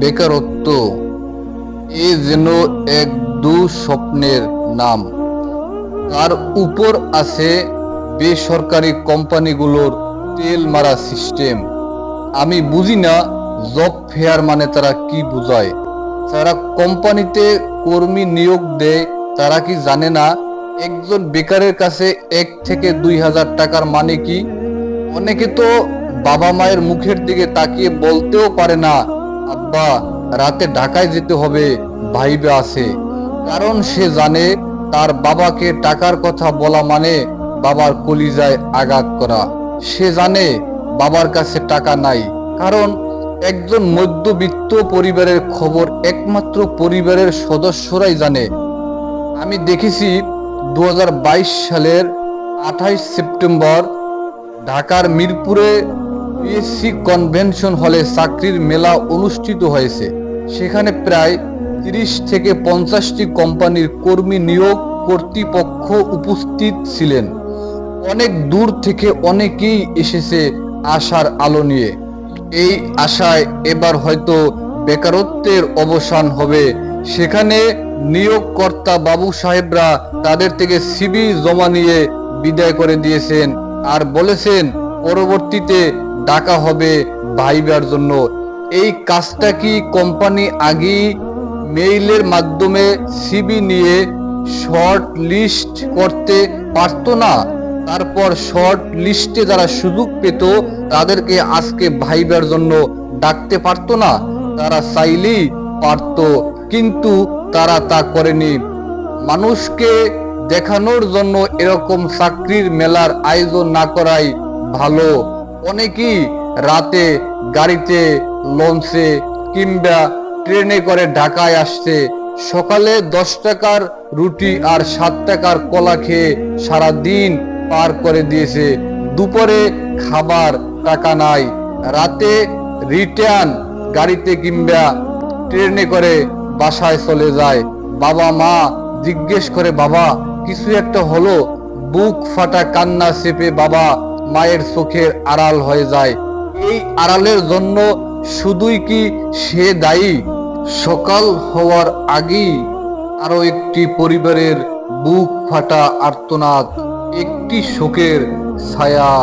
বেকারত্ব। এ যেন এক দুঃস্বপ্নের নাম। তার উপর আছে বেসরকারি কোম্পানিগুলোর তেল মারা সিস্টেম। আমি বুঝি না জব ফেয়ার মানে তারা কি বুঝায়। যারা কোম্পানিতে কর্মী নিয়োগ দেয়, তারা কি জানে না একজন বেকারের কাছে এক থেকে দুই হাজার টাকার মানে কি? অনেকে তো বাবা মায়ের মুখের দিকে তাকিয়ে বলতেও পারে না আব্বা, রাতে ঢাকায় যেতে হবে, ভাইবে আছে। কারণ সে জানে তার বাবাকে টাকার কথা বলা মানে বাবার কলিজায় আঘাত করা। সে জানে বাবার কাছে টাকা নাই। কারণ একজন মধ্যবিত্ত পরিবারের খবর একমাত্র পরিবারের সদস্যরাই জানে। আমি দেখেছি দু হাজার বাইশ সালের আঠাইশ সেপ্টেম্বর ঢাকার মিরপুরে পিএসসি কনভেনশন হলে চাকরির মেলা অনুষ্ঠিত হয়েছে। সেখানে প্রায় তিরিশ থেকে পঞ্চাশটি কোম্পানির কর্মী নিয়োগ কর্তৃপক্ষ উপস্থিত ছিলেন। অনেক দূর থেকে অনেকেই এসেছে আশার আলো নিয়ে। এই আশায় এবার হয়তো বেকারত্বের অবসান হবে। সেখানে নিয়োগকর্তা বাবু সাহেবরা তাদের থেকে সিবি জমা নিয়ে বিদায় করে দিয়েছেন আর বলেছেন, পরবর্তীতে ডাকা হবে ভাইবার জন্য। এই কাজটা কি কোম্পানি আগেই মেইলের মাধ্যমে সিবি নিয়ে শর্ট লিস্ট করতে পারতো না? তারপর শর্ট লিস্টে যারা সুযোগ পেত, তাদেরকে আজকে ভাইবার জন্য ডাকতে পারতো না। তারা চাইলেই পারতো, কিন্তু তারা তা করেনি। মানুষকে দেখানোর জন্য এরকম চাকরির মেলার আয়োজন না করাই ভালো। অনেকেই রাতে গাড়িতে, লঞ্চে কিংবা ট্রেনে করে ঢাকায় আসছে। সকালে দশ টাকার রুটি আর সাত টাকার কলা খেয়ে সারা দিন পার করে দিয়েছে। দুপুরে খাবার টাকা নাই। রাতে রিটার্ন গাড়িতে কিংবা ট্রেনে করে বাসায় চলে যায়। বাবা, মা জিজ্ঞেস করে, বাবা, কিছু একটা হলো? বুক ফাটা কান্না চেপে বাবা মায়ের চোখের আড়াল হয়ে যায়। এই আড়ালের জন্য শুধুই কি সে দায়ী? সকাল হওয়ার আগেই আরও একটি পরিবারের বুক ফাটা আর্তনাদ, একটি শোকের ছায়া।